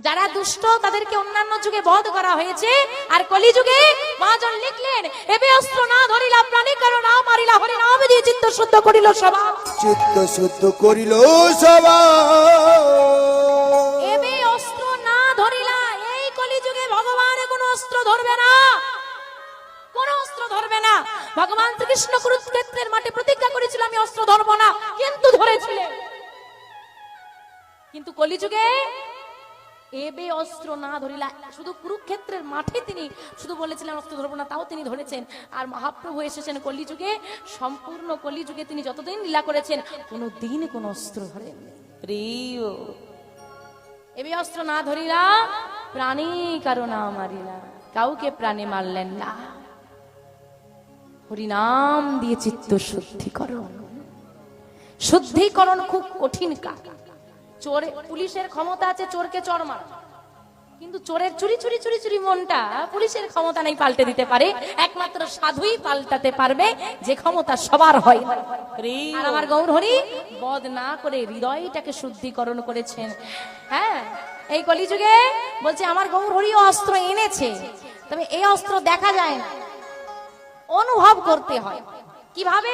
যারা দুষ্ট তাদেরকে অন্যান্য যুগে বধ করা হয়েছে। আর কলিযুগে মহাজন লিখলেন এবে অস্ত্র না ধরিলা প্রাণী কারণ না মারিলা হরি নাম দিয়ে চিত্ত শুদ্ধ করিল সভা। চিত্ত শুদ্ধ করিল সবা এবে অস্ত্র না ধরিলা এই কলিযুগে ভগবান কোন অস্ত্র ধরবে না। কোন অস্ত্র ধরবে না। ভগবান শ্রীকৃষ্ণ কুরুক্ষেত্রের মাঠে প্রতিজ্ঞা করেছিল আমি অস্ত্র ধরবো না। কিন্তু ধরেছিলেন। কিন্তু কলিযুগে এবে অস্ত্র না ধরিলা শুধু কুরুক্ষেত্রের মাঠে তিনি শুধু বলেছিলেন অস্ত্র ধরবো না তাও তিনি ধরেছেন। আর মহাপ্রভু এসেছেন কলিযুগে সম্পূর্ণ কলিযুগে তিনি যতদিন লীলা করেছেন কোনো দিন কোন অস্ত্র ধরেন প্রিয়। এবি অস্ত্র না ধরিলা প্রাণী কারও না মারিলা কাউকে প্রাণে মারলেন না। হরিনাম দিয়ে চিত্ত শুদ্ধিকরণ। শুদ্ধিকরণ খুব কঠিন কাজ। চোরে পুলিশের ক্ষমতা আছে, চোরকে চোর মারা। কিন্তু চোরের চুরি চুরি চুরি চুরি মনটা পুলিশের ক্ষমতা নেই পাল্টে দিতে পারে। একমাত্র সাধুই পাল্টাতে পারবে, যে ক্ষমতা সবার হয়। আর আমার গৌর হরি বদ না করে হৃদয়টাকে শুদ্ধিকরণ করেছেন। হ্যাঁ এই কলিযুগে বলছে, আমার গৌর হরি অস্ত্র এনেছে। তবে এই অস্ত্র দেখা যায় না। অনুভব করতে হয়। কীভাবে?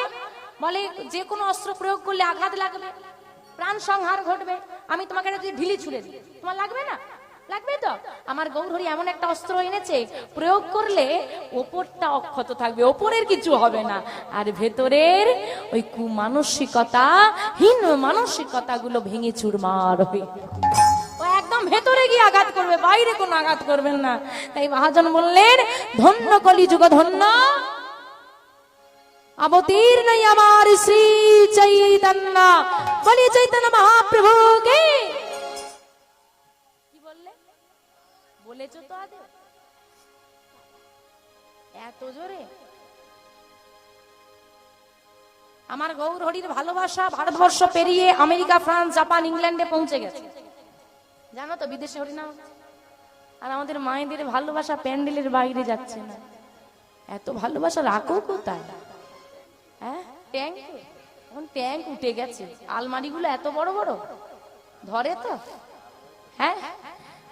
বলে, যে কোনো অস্ত্র প্রয়োগ করলে আঘাত লাগবে, প্রাণ সংহার ঘটবে। আমি তোমাকে একটা যদি ঢিলি ছুড়ে দিই। তোমার লাগবে না? লাগবে তো? আমার গৌরহরি এমন একটা অস্ত্র এনেছে, প্রয়োগ করলে ওপরটা অক্ষত থাকবে, ওপরের কিছু হবে না। আর ভেতরের ওই কুমানসিকতা, হীন মানসিকতা গুলো ভেঙে চুরমার হয়ে ও একদম ভেতরে গিয়ে আঘাত করবে, বাইরে কোনো আঘাত করবেন না। তাই মহাজন বললেন, ধন্য কলিযুগ ধন্য অবতীর্ণ আমার শ্রী চৈতন্য। বলি চৈতন্য মহাপ্রভুকে। কি বললে? বলেছ তো আগে। এত জোরে? আমার গৌর হরির ভালোবাসা ভারতবর্ষ পেরিয়ে আমেরিকা, ফ্রান্স, জাপান, ইংল্যান্ডে পৌঁছে গেছে। জানো তো বিদেশে হরিনাম। আর আমাদের মায়েদের ভালোবাসা প্যান্ডেলের বাইরে যাচ্ছে না। এত ভালোবাসা রাখো কোথায়? হ্যাঁ? ট্যাঙ্ক? এখন ট্যাঙ্ক উঠে গেছে। আলমারিগুলো এত বড় বড়? ধরে তো? হ্যাঁ?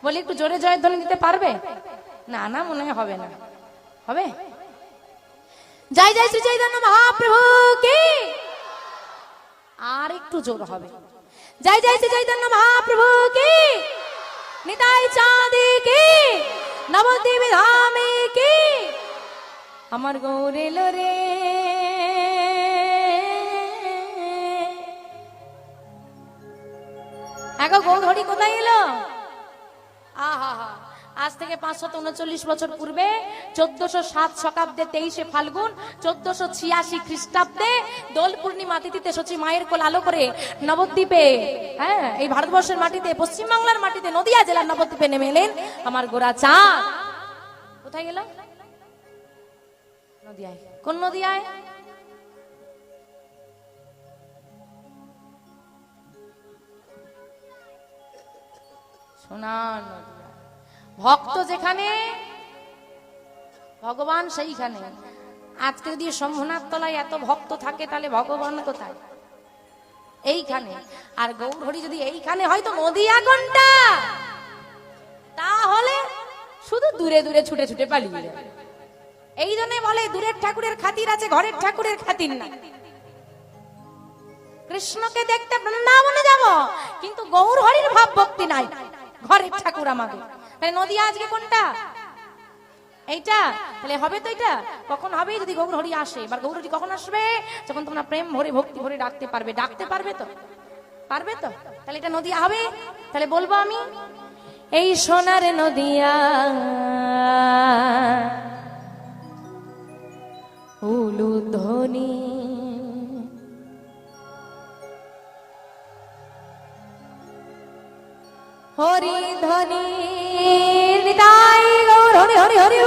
বলি একটু জোরে জয়ধ্বনি দিতে পারবে? না না, মনে হয় হবে না। হবে? জয় জয় শ্রী চৈতন্য মহাপ্রভু কি? আর একটু জোর হবে। জয় জয় শ্রী চৈতন্য মহাপ্রভু কি? নিতাই চাঁদে কি? নবদ্বীপ ধামে কি? আমার গৌরে রে এগো গৌরহরি কোথায় এলো? আহা হা আজ থেকে পাঁচশত উনচল্লিশ বছর পূর্বে চোদ্দশো সাত শতাব্দে তেইশে ফাল্গুন চোদ্দশো ছিয়াশি খ্রিস্টাব্দে দোল পূর্ণিমা তিথিতে সচি মায়ের কোল আলো করে নবদ্বীপে হ্যাঁ এই ভারতবর্ষের মাটিতে পশ্চিম বাংলার মাটিতে নদিয়া জেলার নবদ্বীপে নেমে এলেন আমার গোড়া চাঁদ কোথায় গেল নদিয়ায়। কোন নদিয়ায়? সোনার ভক্ত যেখানে, ভগবান সেইখানে। আজকে যদি শম্ভুনাথ তলায় এত ভক্ত থাকে, তাহলে ভগবান কোথায়? এইখানে। আর গৌরহরি যদি এইখানে হয়তো নদিয়া কোনটা? তাহলে শুধু দূরে দূরে ছুটে ছুটে পালিয়ে এই জন্য বলে, দূরের ঠাকুরের খাতির আছে, ঘরের ঠাকুরের খাতির না। কৃষ্ণকে দেখতে বৃন্দাবনে যাব, কিন্তু গৌর হরির ভাব ভক্তি নাই। ঘরের ঠাকুর আমাদের। তাহলে নদিয়া আজকে কোনটা? এইটা? তাহলে হবে তো এটা কখন হবে? যদি গৌর হরি আসে। এবার গৌর হরি কখন আসবে? যখন তোমরা প্রেম ভরে, ভক্তি ভরে ডাকতে পারবে। ডাকতে পারবে তো? পারবে তো? তাহলে এটা নদিয়া হবে? তাহলে বলব আমি, এই সোনার নদিয়া উলুধ্বনি হরি ধনি নিতাই গৌর হরি হরি হরি।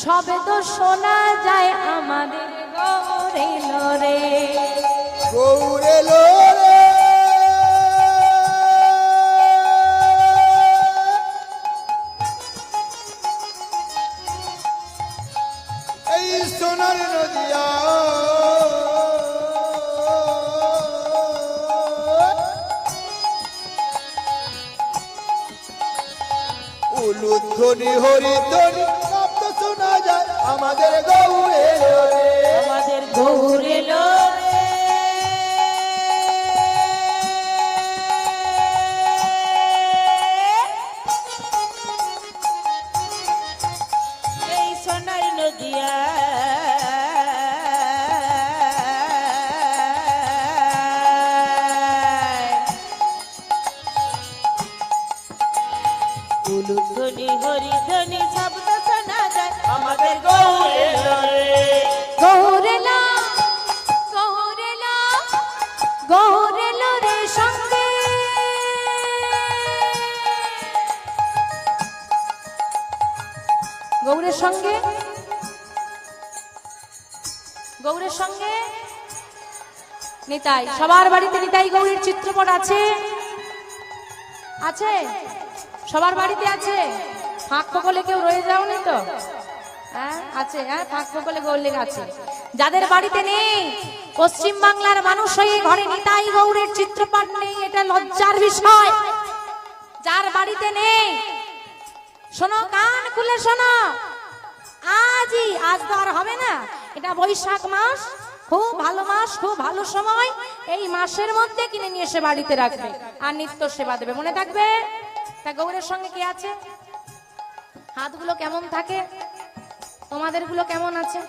সবে তো শোনা যায় আমাদের গৌরে লরে গৌরে লো নিতাই। সবার বাড়িতে নিতাই গৌরের চিত্রপট আছে। আছে? সবার বাড়িতে আছে? ফাঁক কেউ রয়ে যাওনি তো? হ্যাঁ আছে হ্যাঁ ফাঁক আছে। যাদের বাড়িতে নেই পশ্চিম বাংলার মানুষ হয়ে ঘরে নিতাই গৌরের চিত্রপট নেই, এটা লজ্জার বিষয়। যার বাড়িতে নেই, শোনো, কান খুলে শোনো। আজই, আজ তো আর হবে না। এটা বৈশাখ মাস। খুব ভালো মাস, খুব ভালো সময়। এই মাসের মধ্যে কিনে নিয়ে এসে বাড়িতে রাখবে। আর নিত্য সেবা দেবে। মনে থাকবে? তা গৌরের সঙ্গে কি আছে? হাতগুলো কেমন থাকে? তোমাদেরগুলো কেমন আছে?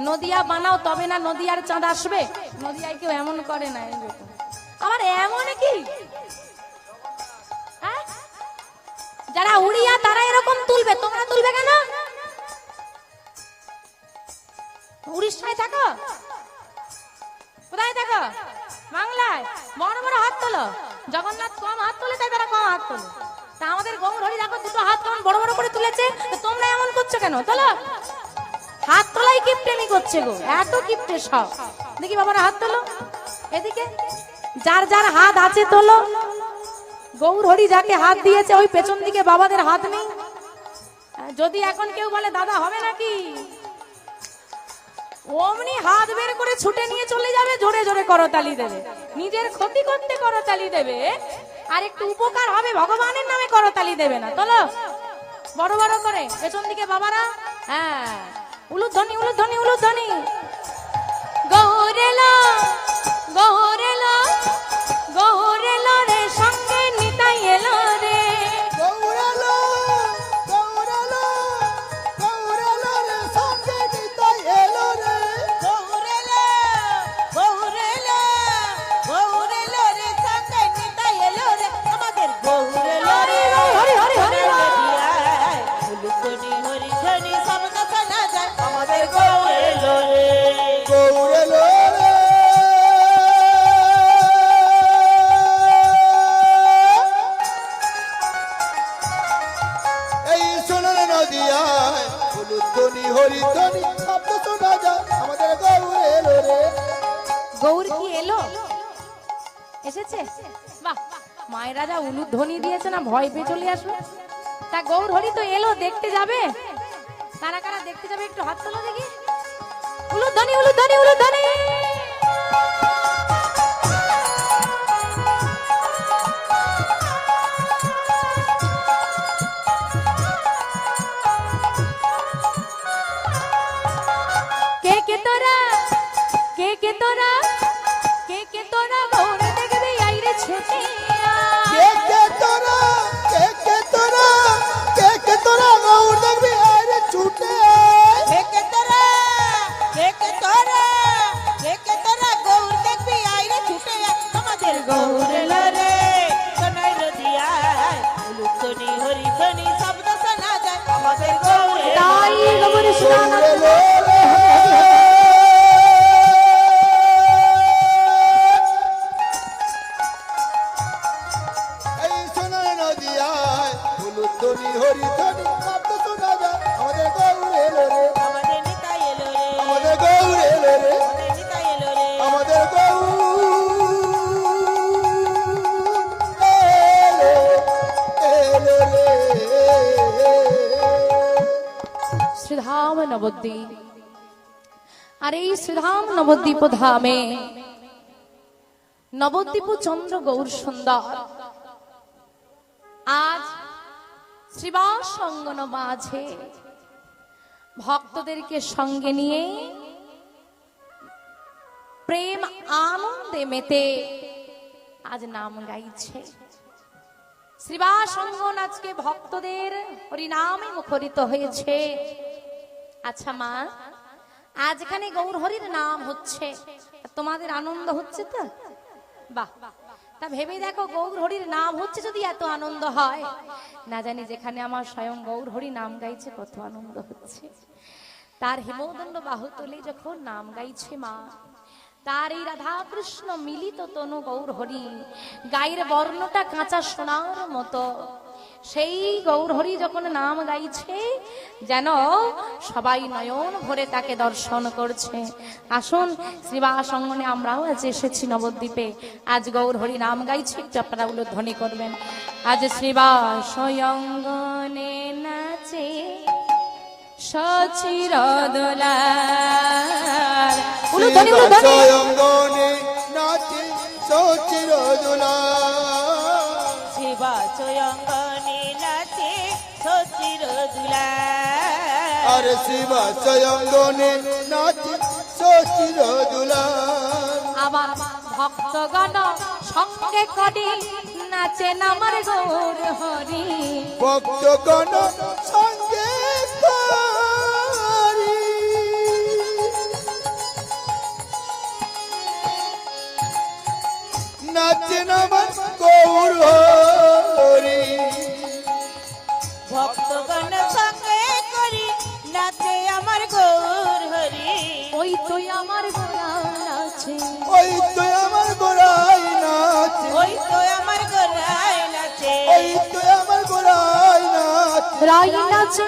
নদিয়া বানাও, তবে না নদিয়ার চাঁদ আসবে? নদিয়ায় কেউ এমন করে না আবার এমন কি? হ্যাঁ? যারা উড়িয়া, তারা এরকম তুলবে। তোমরা তুলবে কেন? উড়িষ্যায় থাকো? কোথায় থাকো? বাংলায়। বড় বড় হাত তোলো। জগন্নাথ কম হাত তোলে, তাই তারা কম হাত তোলো। তা আমাদের গৌর হরি দেখো, দুটো হাত কেমন বড় বড় করে তুলেছে তোমরা এমন করছ কেন? তোলো। হাত তোলাই কিপটেমি করছে গো? এত কিপটে সব। দেখি বাবারা হাত তোলো। এদিকে। যার যার হাত আছে তোলো। গৌর হরি যাকে হাত দিয়েছে, ওই পেছন দিকে বাবাদের হাত নেই। যদি এখন কেউ বলে, দাদা, হবে নাকি? অমনি হাত বের করে ছুটে নিয়ে চলে যাবে, জোরে জোরে করতালি দেবে। নিজের ক্ষতি করতে করতালি দেবে, আর একটু উপকার হবে ভগবানের নামে করতালি দেবে না। চলো বড় বড় করে, পেছন দিকে বাবারা হ্যাঁ উলুধ্বনি উলুধ্বনি উলুধ্বনি। গৌরেলা গৌরেলা ভয় পেয়ে চলে আসবে? তা গৌর হরি তো এলো, দেখতে যাবে। কারা কারা দেখতে যাবে, একটু হাত তোলো দেখি। উলুধ্বনি উলুধ্বনি উলুধ্বনি! নবদ্বীপ আর এই শ্রীধাম নবদ্বীপ ধামে নবদ্বীপ চন্দ্র গৌর সুন্দর আজ শ্রীবাস মাঝে ভক্তদেরকে সঙ্গে নিয়ে প্রেম আনন্দে মেতে আজ নাম গাইছে শ্রীবাস আজকে ভক্তদের হরিনামে মুখরিত হয়েছে আচ্ছা মা, আজ এখানে গৌর হরির নাম হচ্ছে, তোমাদের আনন্দ হচ্ছে তো? বাহ, তা ভেবে দেখো গৌর হরির নাম হচ্ছে যদি এত আনন্দ হয়। না জানি যেখানে আমার স্বয়ং গৌর হরি নাম গাইছে কত আনন্দ হচ্ছে। তার হেমদণ্ড বাহু তুলে যখন নাম গাইছে মা, তার এই রাধা কৃষ্ণ মিলিত তনু গৌর হরি গায়ের বর্ণটা কাঁচা সোনার মতো। সেই গৌর হরি যখন নাম গাইছে যেন সবাই নয়ন ভরে তাকে দর্শন করছে। আসুন শ্রীবাস অঙ্গনে আমরাও আজ এসেছি নবদ্বীপে। আজ গৌর হরি নাম গাইছে একটু আপনারা উল্লেধ্বনি করবেন। আজ শ্রীবাস অঙ্গনে নাচে সচির দোলার উলুধ্বনি। উলুধ্বনি নাচে সচির দুলা আর শিব জয়ঙ্গনে নাচে সচির দোলা আবার ভক্তগণ সঙ্গে করি নাচেন আমার গৌর হরি। ভক্তগণ সঙ্গে করি। নাচেন আমার গৌর হরি। রাই নাচে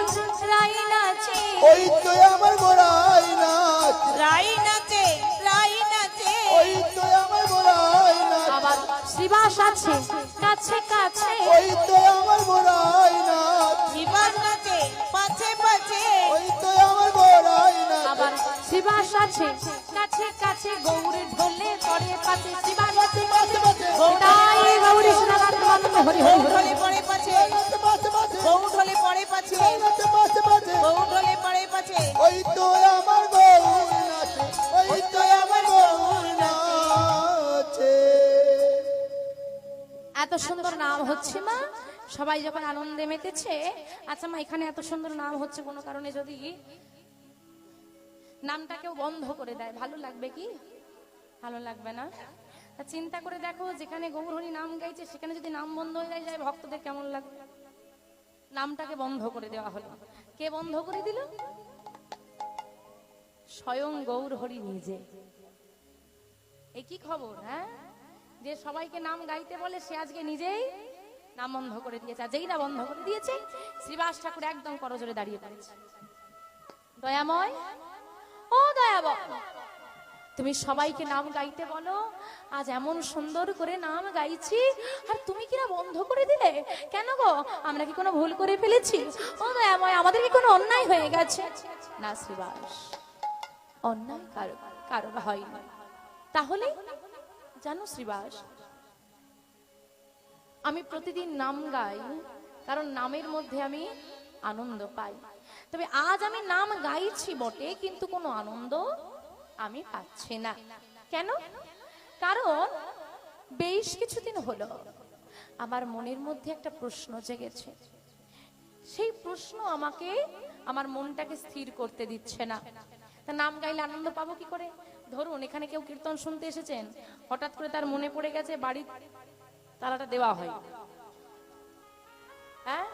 রাই নাচে ওই তো আমার গোড়াই নাচে। রাই নাচে রাই নাচে ওই তো আমার গোড়াই নাচে। আবার শ্রীবাস আছে কাছে কাছে। ওই তো আমার গোড়াই নাচে। শিবাস নাচে পাছে পাছে। ওই তো আমার গোড়াই নাচে। আবার শ্রীবাস আছে কাছে কাছে। গৌরে ঢোলে করে পাশে শ্রীবাস আছে বাজে বাজে তাই গৌরী তোমার হরি হরি হরি পড়ে পাছে গৌর ঢলে পড়ে পাছে নাচে বাজে বাজে ঢলে পড়ে পাছে ওই তো আমার গৌর নাচে ওই তো আমার গৌর নাচে। এত সুন্দর নাম হচ্ছে মা সবাই যখন আনন্দে মেতেছে আচ্ছা মা এখানে এত সুন্দর নাম হচ্ছে কোনো কারণে যদি নামটা কেউ বন্ধ করে দেয় ভালো লাগবে কি? ভালো লাগবে না? চিন্তা করে দেখো যেখানে গৌরহরি নাম গাইছে সেখানে যদি নাম বন্ধ হয়ে যায় ভক্তদের কেমন লাগবে? নামটাকে বন্ধ করে দেওয়া হলো। কে বন্ধ করে দিল? স্বয়ং গৌরহরি নিজে। এ কি খবর হ্যাঁ? যে সবাইকে নাম গাইতে বলে, সে আজকে নিজেই নাম বন্ধ করে দিয়েছে। আর যেই না বন্ধ করে দিয়েছে, শ্রীবাস ঠাকুর একদম করজোরে দাঁড়িয়ে পড়েছে। দয়াময়? ও দয়াবয় তুমি সবাইকে নাম গাইতে বলো। আজ এমন সুন্দর করে নাম গাইছি, আর তুমি কিনা বন্ধ করে দিলে? কেন গো? আমরা কি কোনো ভুল করে ফেলেছি? ও আমাদের কি কোনো অন্যায় হয়ে গেছে? না শ্রীবাস, অন্যায় কারও কারও হয়নি। তাহলে, জানো শ্রীবাস, আমি প্রতিদিন নাম গাই, কারণ নামের মধ্যে আমি আনন্দ পাই। তবে আজ আমি নাম গাইছি বটে, কিন্তু কোনো আনন্দ আমি পাচ্ছি না। কেন? কারণ বেশ কিছুদিন হলো আমার মনের মধ্যে একটা প্রশ্ন জেগেছে। সেই প্রশ্ন আমাকে আমার মনটাকে স্থির করতে দিচ্ছে না। তা নাম গাইলে আনন্দ পাবো কি করে? ধরুন, এখানে কেউ কীর্তন শুনতে এসেছেন, হঠাৎ করে তার মনে পড়ে গেছে বাড়ির তালাটা দেওয়া হয়। হ্যাঁ?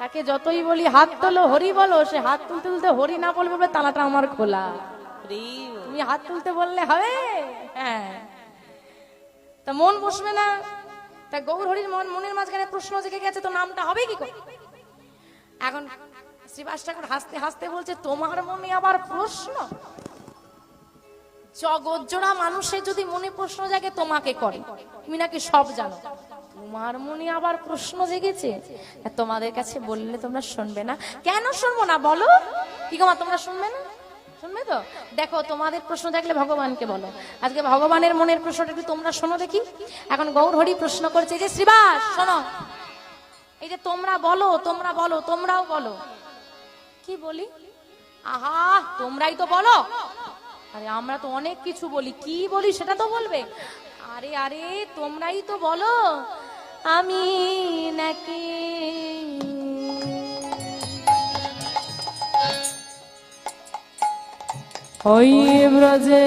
তাকে যতই বলি, হাত তোলো, হরি বলো, সে হাত তুলতে তুলতে হরি না বলবে বলে তালাটা আমার খোলা। তুমি হাত তুলতে বললে হবে? হ্যাঁ। তা মন বসবে না। তা গৌর হরির মন মনের মাঝখানে প্রশ্ন জেগে গেছে, তো নামটা হবে কি এখন শ্রীবাস ঠাকুর হাসতে হাসতে বলছে, তোমার মনে আবার প্রশ্ন? জগৎ জোড়া মানুষের যদি মনে প্রশ্ন জাগে, তোমাকে করে। তুমি নাকি সব জানো? তোমার মনে আবার প্রশ্ন জেগেছে? তোমাদের কাছে বললে তোমরা শুনবে না। কেন শুনব না বলো? কি তোমরা শুনবে না? শুনবে তো? দেখো, তোমাদের প্রশ্ন থাকলে ভগবানকে বলো। আজকে ভগবানের মনের প্রশ্নটা একটু তোমরা শোনো দেখি। এখন গৌর হরি প্রশ্ন করছে যে শ্রীবাস, শোনো। এই যে তোমরা বলো তোমরা বলো, তোমরাও বলো। কি বলি? আহা, তোমরাই তো বলো। আরে, আমরা তো অনেক কিছু বলি। কি বলি সেটা তো বলবে। আরে আরে, তোমরাই তো বলো। আমি নাকি ওই ব্রজে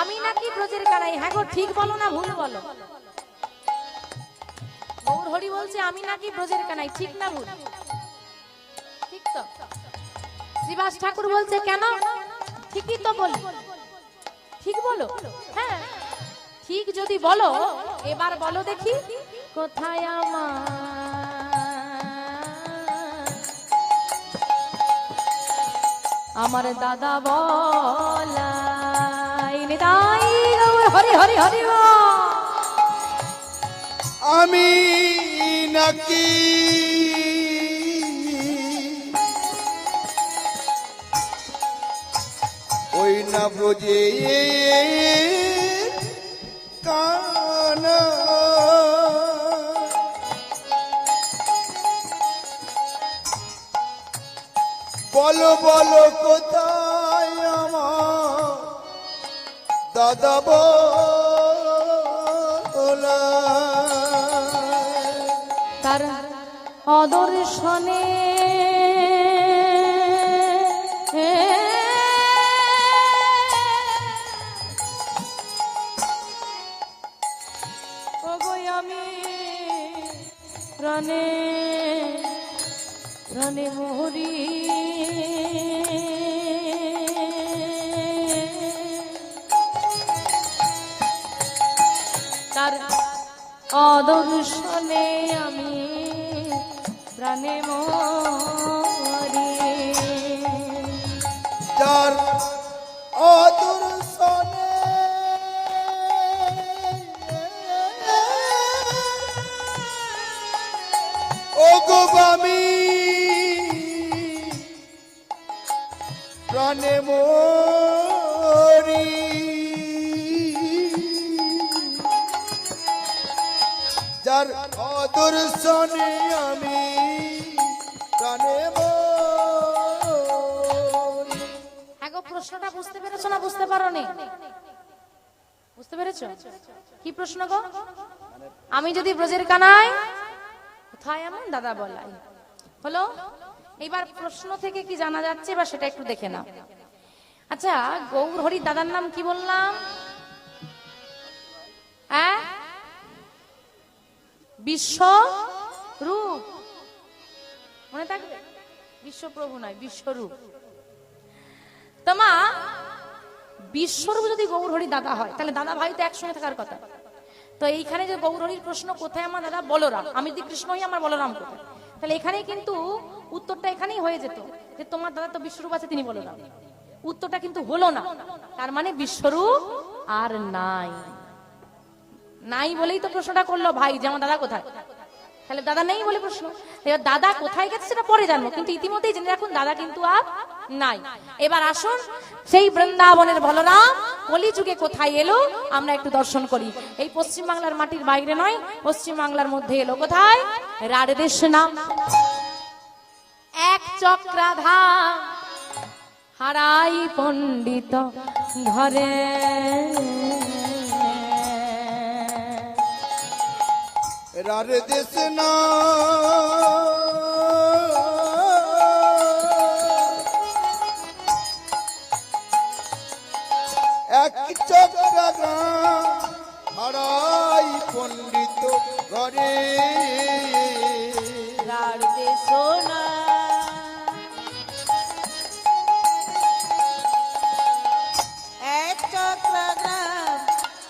আমি নাকি ব্রজের কানাই হ্যাঁ গো ঠিক বলো না ভুল বলো। গৌর হরি বলছে আমি নাকি ব্রজের কানাই ঠিক না ভুল? ঠিক তো। শ্রীবাস ঠাকুর বলছে কেন? ঠিকই তো বলি। ঠিক বলো? হ্যাঁ। ঠিক যদি বলো এবার বলো দেখি। কোথায় আমার আমার দাদা বলাই হরি হরি হরি। আমি নাকি ওই না ব্রজে কানা বলো বলো কোথায় আমার? দাদা বলা তার অদর্শনে আমি রনে রনে মোহরি। তার অদর্শনে আমি প্রাণে মরি যার অদর্শনে আমি প্রাণে প্রশ্নটা বুঝতে পেরেছ না বুঝতে পারো নি বুঝতে পেরেছ? কি প্রশ্ন গো? আমি যদি ব্রজের কানাই কোথায় আমার দাদা বলাই? হলো? এইবার প্রশ্ন থেকে কি জানা যাচ্ছে বা সেটা একটু দেখে নাও। আচ্ছা গৌর হরি দাদার নাম কি বললাম? হ্যাঁ বিশ্ব রূপ মনে থাকবে? বিশ্বপ্রভু নয়, বিশ্বরূপ। তোমা বিশ্বরূপ যদি গৌর হরি দাদা হয়, তাহলে দাদা ভাই তো একসঙ্গে থাকার কথা। তো এইখানে যে গৌর হরির প্রশ্ন, কোথায় আমার দাদা? বলরাম। আমি যদি কৃষ্ণ হই, আমার বলরাম কোথায়? তাহলে এখানেই কিন্তু উত্তরটা এখানেই হয়ে যেত, যে তোমার দাদা তো বিশ্বরূপ আছে, তিনি বলরাম। উত্তরটা কিন্তু হলো না। তার মানে বিশ্বরূপ আর নাই। নাই বলেই তো প্রশ্নটা করল ভাই যে আমার দাদা কোথায়? তাহলে দাদা নেই বলে প্রশ্ন। এবার দাদা কোথায় গেছে সেটা পরে জানব, কিন্তু ইতিমধ্যেই জেনে রাখুন, দাদা কিন্তু আর নাই। এবার আসুন, সেই বৃন্দাবনের বলরাম, কলিযুগে কোথায় এলো, আমরা একটু দর্শন করি। এই পশ্চিম বাংলার মাটির বাইরে নয় পশ্চিম বাংলার মধ্যে এলো কোথায়? রাডদেশ নাম এক চক্রাধাম হারাই পণ্ডিত ঘরে রার দেশ না। এক চক্রা হারাই পণ্ডিত ঘরে।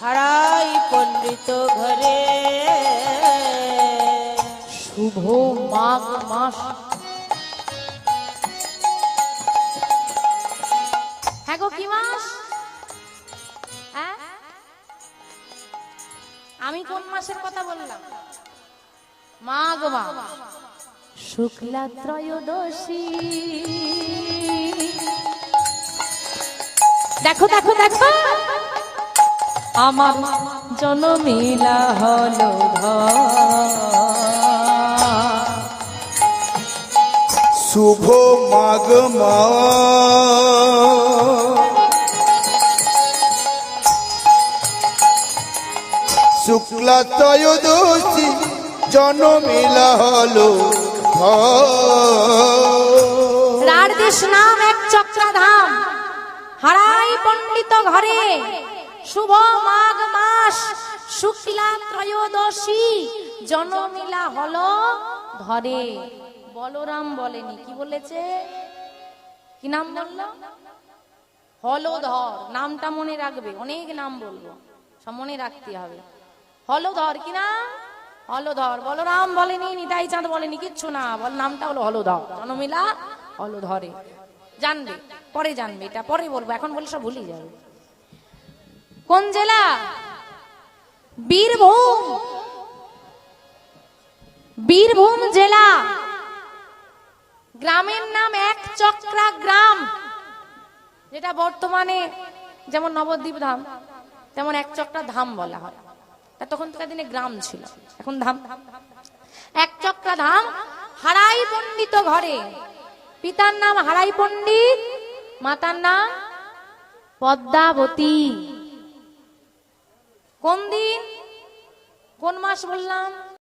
হারাই পণ্ডিত ঘরে। শুভ মাঘ মাস। হ্যাঁ কি মাস? হ্যাঁ? আমি কোন মাসের কথা বললাম? মাঘ মাস শুক্লা ত্রয়োদশী। দেখো দেখো দেখো। আমার জনমিলা হলো ধর। শুভ মাঘ মাস শুক্লা ত্রয়োদশী জনমিলা হলো ঘর। রার নাম এক চক্রাধাম। হারাই পণ্ডিত ঘরে। শুভ মাঘ মাস শুক্লা ত্রয়োদশী জনমিলা হলো ধরে বলরাম বলেনি, কি বলেছে? কি নাম বলল? হলধর, নামটা মনে রাখবে, অনেক নাম বলব, সব মনে রাখতে হবে। হলধর, কি নাম? হলধর, বলরাম বলেনি নিতাই চাঁদ বলেনি, কিচ্ছু না, বল, নামটা হলো হলধর, জনমিলা হলধরে। জানবে, পরে জানবে, এটা পরে বলব, এখন বলে সব ভুলে যাবে। কোন জেলা? বীরভূম। বীরভূম জেলা। গ্রামের নাম এক চক্রা গ্রাম। যেটা বর্তমানে যেমন নবদ্বীপ ধাম, তেমন এক চক্রা ধাম বলা হয়। তা তখনকার দিনে গ্রাম ছিল। এখন ধাম। এক চক্রা ধাম, হারাই পণ্ডিত ঘরে। পিতার নাম হারাই পণ্ডিত, মাতার নাম পদ্মাবতী। কোন দিন? কোন মাস বললাম?